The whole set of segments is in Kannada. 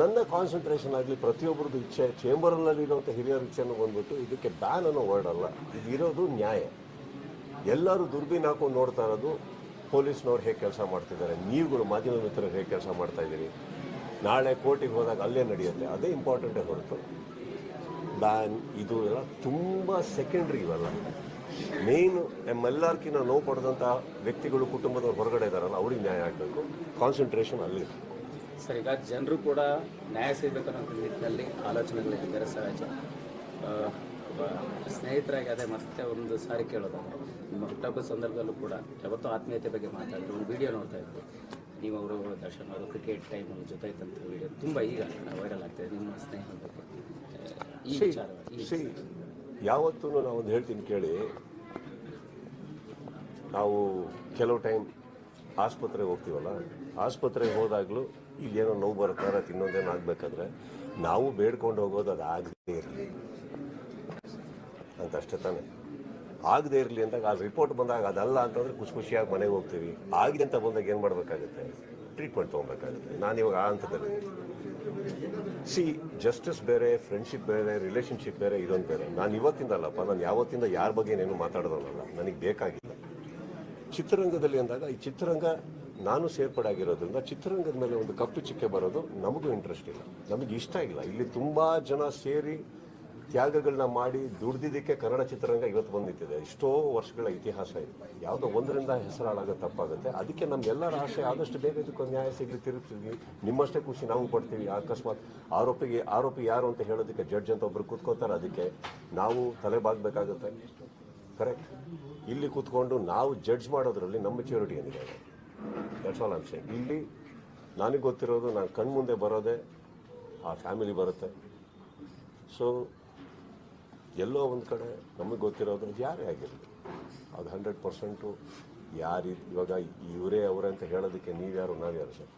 ನನ್ನ ಕಾನ್ಸಂಟ್ರೇಷನ್ ಆಗಲಿ ಪ್ರತಿಯೊಬ್ಬರದ್ದು ಇಚ್ಛೆ ಚೇಂಬರಲ್ಲಿರುವಂಥ ಹಿರಿಯರ ಇಚ್ಛೆನೂ ಬಂದ್ಬಿಟ್ಟು ಇದಕ್ಕೆ ಬ್ಯಾನ್ ಅನ್ನೋ ವರ್ಡ್ ಅಲ್ಲ. ಇದಿರೋದು ನ್ಯಾಯ. ಎಲ್ಲರೂ ದುರ್ಬೀನ್ ಹಾಕೊಂಡು ನೋಡ್ತಾ ಇರೋದು ಪೊಲೀಸ್ನವ್ರು ಹೇಗೆ ಕೆಲಸ ಮಾಡ್ತಿದ್ದಾರೆ. ನೀವುಗಳು ಮಾಧ್ಯಮ ಮಿತ್ರರು ಹೇಗೆ ಕೆಲಸ ಮಾಡ್ತಾ ಇದ್ದೀರಿ. ನಾಳೆ ಕೋರ್ಟಿಗೆ ಹೋದಾಗ ಅಲ್ಲೇ ನಡೆಯುತ್ತೆ. ಅದೇ ಇಂಪಾರ್ಟೆಂಟೇ ಹೊರತು ಬ್ಯಾನ್ ಇದು ಎಲ್ಲ ತುಂಬ ಸೆಕೆಂಡ್ರಿ ಇವೆಲ್ಲ. ಮೇನ್ ನಮ್ಮೆಲ್ಲರ್ಕಿನ್ನ ನೋವು ಪಡೆದಂಥ ವ್ಯಕ್ತಿಗಳು ಕುಟುಂಬದವ್ರು ಹೊರಗಡೆ ಇದ್ದಾರಲ್ಲ ಅವ್ರಿಗೆ ನ್ಯಾಯ ಆಗಬೇಕು. ಕಾನ್ಸಂಟ್ರೇಷನ್ ಅಲ್ಲಿ ಸರ್ ಈಗ ಜನರು ಕೂಡ ನ್ಯಾಯ ಸಿಗಬೇಕನ್ನೋ ನಿಟ್ಟಿನಲ್ಲಿ ಆಲೋಚನೆಗಳಿದ್ದಾರೆ ಸಹಜ ಸ್ನೇಹಿತರಾಗಿ ಅದೇ ಮತ್ತೆ ಒಂದು ಸಾರಿ ಕೇಳೋದಾದ್ರೆ ನಿಮ್ಮ ಹುಟ್ಟಬ್ಬ ಸಂದರ್ಭದಲ್ಲೂ ಕೂಡ ಯಾವತ್ತೂ ಆತ್ಮೀಯತೆ ಬಗ್ಗೆ ಮಾತಾಡಿದ್ರು ಒಂದು ವಿಡಿಯೋ ನೋಡ್ತಾ ಇದ್ವಿ ನೀವು ಅವರು ದರ್ಶನ್ ಅವರು ಕ್ರಿಕೆಟ್ ಟೈಮ್ ಜೊತೆ ಇದ್ದಂಥ ವಿಡಿಯೋ ತುಂಬ ಈಗ ವೈರಲ್ ಆಗ್ತಾಯಿದೆ ನಿಮ್ಮ ಸ್ನೇಹದ ಬಗ್ಗೆ ಈ ವಿಚಾರವಾಗಿ. ಯಾವತ್ತೂ ನಾವು ಒಂದು ಹೇಳ್ತೀನಿ ಕೇಳಿ. ನಾವು ಕೆಲವು ಟೈಮ್ ಆಸ್ಪತ್ರೆಗೆ ಹೋಗ್ತೀವಲ್ಲ ಆಸ್ಪತ್ರೆಗೆ ಹೋದಾಗಲೂ ಇಲ್ಲಿ ಏನೋ ನೋವು ಬರ್ತಾರೆ ಇನ್ನೊಂದೇನೋ ಆಗಬೇಕಾದ್ರೆ ನಾವು ಬೇಡ್ಕೊಂಡು ಹೋಗೋದು ಅದು ಆಗದೇ ಇರಲಿ. ಅಂತ ಅಷ್ಟೇ ತಾನೆ. ಆಗದೇ ಇರಲಿ ಅಂದಾಗ ಆ ರಿಪೋರ್ಟ್ ಬಂದಾಗ ಅದಲ್ಲ ಅಂತಂದ್ರೆ ಖುಷಿ ಖುಷಿಯಾಗಿ ಮನೆಗೆ ಹೋಗ್ತೀವಿ. ಆಗಿದೆ ಅಂತ ಬಂದಾಗ ಏನು ಮಾಡಬೇಕಾಗುತ್ತೆ? ಟ್ರೀಟ್ಮೆಂಟ್ ತೊಗೊಬೇಕಾಗುತ್ತೆ. ನಾನು ಇವಾಗ ಆ ಹಂತದಲ್ಲಿ ಸಿ, ಜಸ್ಟಿಸ್ ಬೇರೆ, ಫ್ರೆಂಡ್ಶಿಪ್ ಬೇರೆ, ರಿಲೇಶನ್ಶಿಪ್ ಬೇರೆ, ಇದೊಂದು ಬೇರೆ. ನಾನು ಇವತ್ತಿಂದ ಅಲ್ಲಪ್ಪ, ನಾನು ಯಾವತ್ತಿಂದ ಯಾರ ಬಗ್ಗೆ ಏನು ಮಾತಾಡೋದಲ್ಲ ನನಗೆ ಬೇಕಾಗಿಲ್ಲ. ಚಿತ್ರರಂಗದಲ್ಲಿ ಅಂದಾಗ ಈ ಚಿತ್ರರಂಗ ನಾನು ಸೇರ್ಪಡೆ ಆಗಿರೋದ್ರಿಂದ ಚಿತ್ರರಂಗದ ಮೇಲೆ ಒಂದು ಕಪ್ಪು ಚಿಕ್ಕೆ ಬರೋದು ನಮಗೂ ಇಂಟ್ರೆಸ್ಟ್ ಇಲ್ಲ. ನಮಗೆ ಇಷ್ಟ ಇಲ್ಲ. ಇಲ್ಲಿ ತುಂಬಾ ಜನ ಸೇರಿ ತ್ಯಾಗಗಳನ್ನ ಮಾಡಿ ದುಡ್ದಿದ್ದಕ್ಕೆ ಕನ್ನಡ ಚಿತ್ರರಂಗ ಇವತ್ತು ಬಂದು ನಿಂತಿದೆ ಎಷ್ಟೋ ವರ್ಷಗಳ ಇತಿಹಾಸ ಇದೆ. ಯಾವುದೋ ಒಂದರಿಂದ ಹೆಸರಾಳಾಗ ತಪ್ಪಾಗುತ್ತೆ. ಅದಕ್ಕೆ ನಮ್ಗೆಲ್ಲರ ಆಸೆ ಆದಷ್ಟು ಬೇಗ ಇದಕ್ಕೊಂದು ನ್ಯಾಯ ಸಿಗಲಿ ತಿರುಗ್ತೀವಿ ನಿಮ್ಮಷ್ಟೇ ಖುಷಿ ನಾವು ಪಡ್ತೀವಿ ಅಕಸ್ಮಾತ್ ಆರೋಪಿಗೆ, ಆರೋಪಿ ಯಾರು ಅಂತ ಹೇಳೋದಕ್ಕೆ ಜಡ್ಜ್ ಅಂತ ಒಬ್ರು ಕೂತ್ಕೋತಾರೆ ಅದಕ್ಕೆ ನಾವು ತಲೆ ಬಾಗಬೇಕಾಗುತ್ತೆ. ಕರೆಕ್ಟ್ ಇಲ್ಲಿ ಕೂತ್ಕೊಂಡು ನಾವು ಜಡ್ಜ್ ಮಾಡೋದ್ರಲ್ಲಿ ನಮ್ಮ ಮೆಚ್ಯೂರಿಟಿ ಏನಿದೆ? ದಟ್ಸ್ ಆಲ್ ಇಲ್ಲಿ ನನಗೆ ಗೊತ್ತಿರೋದು ನಾನು ಕಣ್ಮುಂದೆ ಬರೋದೇ ಆ ಫ್ಯಾಮಿಲಿ ಬರುತ್ತೆ. ಸೊ ಎಲ್ಲೋ ಒಂದು ಕಡೆ ನಮಗೆ ಗೊತ್ತಿರೋದು ಯಾರೇ ಆಗಿರಲಿ. ಅದು ಹಂಡ್ರೆಡ್ ಪರ್ಸೆಂಟು ಯಾರು ಇವಾಗ ಇವರೇ ಅವರೇ ಅಂತ ಹೇಳೋದಕ್ಕೆ ನೀವ್ಯಾರು ನಾವ್ಯಾರು ಸರ್?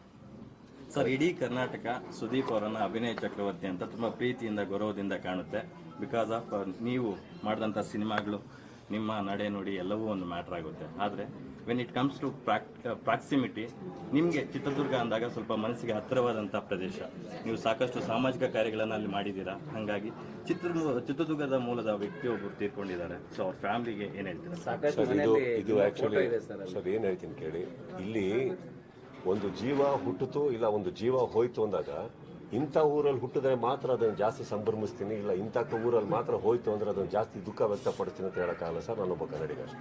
ಸರ್, ಇಡೀ ಕರ್ನಾಟಕ ಸುದೀಪ್ ಅವರನ್ನು ಅಭಿನಯ ಚಕ್ರವರ್ತಿ ಅಂತ ತುಂಬ ಪ್ರೀತಿಯಿಂದ, ಗೌರವದಿಂದ ಕಾಣುತ್ತೆ. ಬಿಕಾಸ್ ಆಫ್ ನೀವು ಮಾಡಿದಂಥ ಸಿನಿಮಾಗಳು, ನಿಮ್ಮ ನಡೆ ನುಡಿ ಎಲ್ಲವೂ ಒಂದು ಮ್ಯಾಟ್ರ್ ಆಗುತ್ತೆ. ಆದರೆ when it comes to proximity ನಿಮಗೆ ಚಿತ್ರದುರ್ಗ ಅಂದಾಗ ಸ್ವಲ್ಪ ಮನಸ್ಸಿಗೆ ಹತ್ತಿರವಾದಂಥ ಪ್ರದೇಶ. ನೀವು ಸಾಕಷ್ಟು ಸಾಮಾಜಿಕ ಕಾರ್ಯಗಳನ್ನು ಅಲ್ಲಿ ಮಾಡಿದ್ದೀರಾ? ಹಾಗಾಗಿ ಚಿತ್ರ ಚಿತ್ರದುರ್ಗದ ಮೂಲದ ವ್ಯಕ್ತಿಯೊಬ್ಬರು ತೀರ್ಕೊಂಡಿದ್ದಾರೆ. ಸೊ ಅವ್ರ ಫ್ಯಾಮಿಲಿಗೆ ಏನು ಹೇಳ್ತೀರಾ? ಸಾಕಷ್ಟು ಸರ್ ಏನು ಹೇಳ್ತೀನಿ ಕೇಳಿ. ಇಲ್ಲಿ ಒಂದು ಜೀವ ಹುಟ್ಟಿತು ಇಲ್ಲ ಒಂದು ಜೀವ ಹೋಯ್ತು ಅಂದಾಗ ಇಂಥ ಊರಲ್ಲಿ ಹುಟ್ಟಿದ್ರೆ ಮಾತ್ರ ಅದನ್ನು ಜಾಸ್ತಿ ಸಂಭ್ರಮಿಸ್ತೀನಿ ಇಲ್ಲ ಇಂಥ ಊರಲ್ಲಿ ಮಾತ್ರ ಹೋಯ್ತು ಅಂದರೆ ಅದನ್ನು ಜಾಸ್ತಿ ದುಃಖ ವ್ಯಕ್ತಪಡಿಸ್ತೀನಿ ಅಂತ ಹೇಳೋಕ್ಕಾಗಲ್ಲ ಸರ್ ನಾನೊಬ್ಬ ಕನ್ನಡಿಗ ಅಷ್ಟೇ.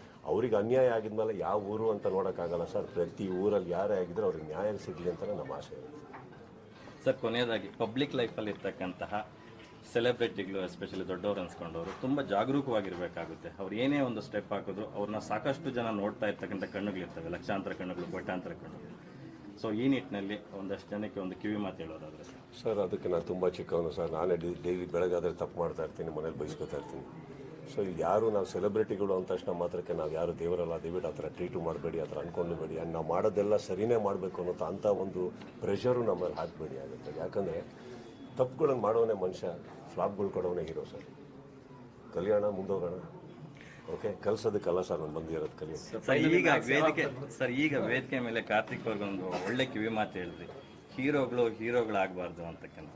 ಅವ್ರಿಗೆ ಅನ್ಯಾಯ ಆಗಿದ್ಮೇಲೆ ಯಾವ ಊರು ಅಂತ ನೋಡೋಕ್ಕಾಗಲ್ಲ ಸರ್. ಪ್ರತಿ ಊರಲ್ಲಿ ಯಾರೇ ಆಗಿದ್ರೆ ಅವ್ರಿಗೆ ನ್ಯಾಯ ಸಿಗಲಿ ಅಂತ ನಮ್ಮ ಆಶೆ ಇರುತ್ತೆ ಸರ್ ಕೊನೆಯದಾಗಿ ಪಬ್ಲಿಕ್ ಲೈಫಲ್ಲಿ ಇರ್ತಕ್ಕಂತಹ ಸೆಲೆಬ್ರಿಟಿಗಳು ಎಸ್ಪೆಷಲಿ ದೊಡ್ಡವರು ಅನ್ಸ್ಕೊಂಡವರು ತುಂಬ ಜಾಗರೂಕವಾಗಿರಬೇಕಾಗುತ್ತೆ. ಅವ್ರು ಏನೇ ಒಂದು ಸ್ಟೆಪ್ ಹಾಕಿದ್ರು ಅವ್ರನ್ನ ಸಾಕಷ್ಟು ಜನ ನೋಡ್ತಾ ಇರ್ತಕ್ಕಂಥ ಕಣ್ಣುಗಳಿರ್ತವೆ ಲಕ್ಷಾಂತರ ಕಣ್ಣುಗಳು ಕೋಟ್ಯಾಂತರ ಕಣ್ಣುಗಳು. ಸೊ ಈ ನಿಟ್ಟಿನಲ್ಲಿ ಒಂದಷ್ಟು ಜನಕ್ಕೆ ಒಂದು ಕಿವಿ ಮಾತು ಹೇಳೋದಾದ್ರೆ ಸರ್. ಸರ್ ಅದಕ್ಕೆ ನಾನು ತುಂಬ ಚಿಕ್ಕವನು ಸರ್. ನಾನೇ ಡೈಲಿ ಬೆಳಗಾದ್ರೆ ತಪ್ಪು ಮಾಡ್ತಾ ಇರ್ತೀನಿ ಮನೇಲಿ ಬಯಸ್ಕೊತಾ ಇರ್ತೀನಿ. ಸೊ ಇಲ್ಲಿ ಯಾರು ನಾವು ಸೆಲೆಬ್ರಿಟಿಗಳು ಅಂದ ತಕ್ಷಣ ಮಾತ್ರಕ್ಕೆ ನಾವು ಯಾರು ದೇವರಲ್ಲ ದಯವಿಟ್ಟು ಆ ಥರ ಟ್ರೀಟು ಮಾಡಬೇಡಿ ಆ ಥರ ಅನ್ಕೊಂಡ್ಬೇಡಿ ಆ್ಯಂಡ್ ನಾವು ಮಾಡೋದೆಲ್ಲ ಸರಿನೇ ಮಾಡಬೇಕು ಅನ್ನೋ ಅಂಥ ಒಂದು ಪ್ರೆಷರು ನಮ್ಮಲ್ಲಿ ಹಾಕಬೇಡಿ ಆಗುತ್ತೆ ಯಾಕಂದರೆ ತಪ್ಪುಗಳನ್ನು ಮಾಡೋನೇ ಮನುಷ್ಯ ಫ್ಲಾಪ್ಗಳು ಕೊಡೋನೇ ಹೀರೋ ಸರ್. ಕಲ್ಯಾಣ ಮುಂದೋಗೋಣ. ಓಕೆ ಕಲ್ಸೋದಕ್ಕಲ್ಲ ಸರ್ ನಾನು ಬಂದಿರೋದು ಕಲಿಯೋದು ಸರ್ ಈಗ ವೇದಿಕೆ ಸರ್ ಈಗ ವೇದಿಕೆ ಮೇಲೆ ಕಾರ್ತಿಕ್ ಅವ್ರಿಗೊಂದು ಒಳ್ಳೆ ಕಿವಿ ಮಾತು ಹೇಳಿದ್ರಿ. ಹೀರೋಗಳು ಹೀರೋಗಳಾಗಬಾರ್ದು ಅಂತಕ್ಕಂಥ.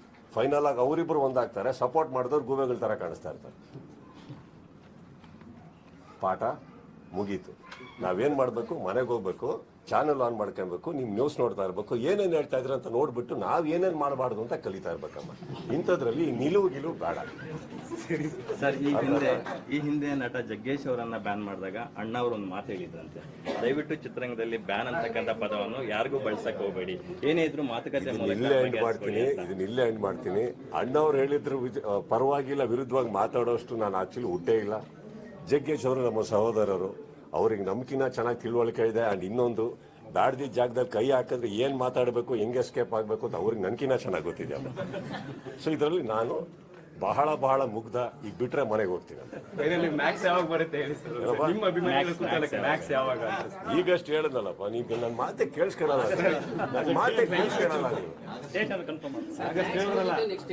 ಫೈನಲ್ ಆಗಿ ಅವರಿಬ್ಬರು ಒಂದಾಗ್ತಾರೆ ಸಪೋರ್ಟ್ ಮಾಡಿದವ್ರು ಗೂಬೆಗಳ ಥರ ಕಾಣಿಸ್ತಾ ಇರ್ತಾರೆ. ಪಾಠ ಮುಗೀತು. ನಾವೇನು ಮಾಡಬೇಕು? ಮನೆಗೆ ಹೋಗ್ಬೇಕು ಚಾನಲ್ ಆನ್ ಮಾಡ್ಕೊಬೇಕು ನೀವು ನ್ಯೂಸ್ ನೋಡ್ತಾ ಇರಬೇಕು, ಏನೇನು ಹೇಳ್ತಾ ಇದ್ರೆ ಅಂತ ನೋಡ್ಬಿಟ್ಟು ನಾವು ಏನೇನು ಮಾಡಬಾರ್ದು ಅಂತ ಕಲಿತಾ ಇರ್ಬೇಕಮ್ಮ. ಇಂಥದ್ರಲ್ಲಿ ನಿಲುವು ಗಿಲುವು ಬೇಡ. ಸರ್. ಈ ಹಿಂದೆ ಈ ಹಿಂದೆ ನಟ ಜಗ್ಗೇಶ್ ಅವರನ್ನ ಬ್ಯಾನ್ ಮಾಡಿದಾಗ ಅಣ್ಣ ಅವರು ಒಂದು ಮಾತು ಹೇಳಿದ್ರಂತೆ. ದಯವಿಟ್ಟು ಚಿತ್ರರಂಗದಲ್ಲಿ ಬ್ಯಾನ್ ಅಂತಕ್ಕಂಥ ಪದವನ್ನು ಯಾರಿಗೂ ಬಳಸಕ್ ಹೋಗಬೇಡಿ. ಏನೇ ಇದ್ರು ಮಾತುಕತೆ ಮೂಲಕ ಇಲ್ಲೇ ಎಂಡ್ ಮಾಡ್ತೀನಿ. ಇದನ್ನ ಇಲ್ಲೇ ಎಂಡ್ ಮಾಡ್ತೀನಿ. ಅಣ್ಣ ಅವ್ರು ಹೇಳಿದ್ರು ಪರವಾಗಿಲ್ಲ ವಿರುದ್ಧವಾಗಿ ಮಾತಾಡೋಷ್ಟು ನಾನು ಆಕ್ಚುಲಿ ಹುಟ್ಟೇ ಇಲ್ಲ. ಜಗ್ಗೇಶ್ ಅವರು ನಮ್ಮ ಸಹೋದರರು. ಅವ್ರಿಗೆ ನಮ್ಕಿನ್ನ ಚೆನ್ನಾಗಿ ತಿಳುವಳಿಕೆ ಇದೆ. ಅಂಡ್ ಇನ್ನೊಂದು ದಾಡ್ದಿ ಜಾಗದಲ್ಲಿ ಕೈ ಹಾಕಿದ್ರೆ ಏನು ಮಾತಾಡಬೇಕು ಹೆಂಗೆ ಎಸ್ಕೇಪ್ ಆಗಬೇಕು ಅಂತ ಅವ್ರಿಗೆ ನನ್ಕಿನ್ನ ಚೆನ್ನಾಗಿ ಗೊತ್ತಿದೆ ಸೊ ಇದರಲ್ಲಿ ನಾನು ಬಹಳ ಬಹಳ ಮುಗ್ಧ. ಈಗ ಬಿಟ್ರೆ ಮನೆಗೆ ಹೋಗ್ತೀನಿ ಫೈನಲಿ ಮ್ಯಾಕ್ಸ್ ಯಾವಾಗ ಬರುತ್ತೆ ಹೇಳಿ ಸರ್? ಏನಪ್ಪ? ನಿಮ್ಮ ಅಭಿಮಾನಿಗಳ ಕುತೂಹಲಕ್ಕೆ ಮ್ಯಾಕ್ಸ್ ಯಾವಾಗ ಈಗಷ್ಟು ಹೇಳಿದ್ನಲ್ಲಪ್ಪ ನೀವು ನನ್ನ ಮಾತೆ ಕೇಳಿಸ್ಕೊಳ್ಳಲ್ಲ. ನನ್ನ ಮಾತೆ ಕೇಳಿಸ್ಕೊಳ್ಳಲ್ಲ ನೀವು. ನೆಕ್ಸ್ಟ್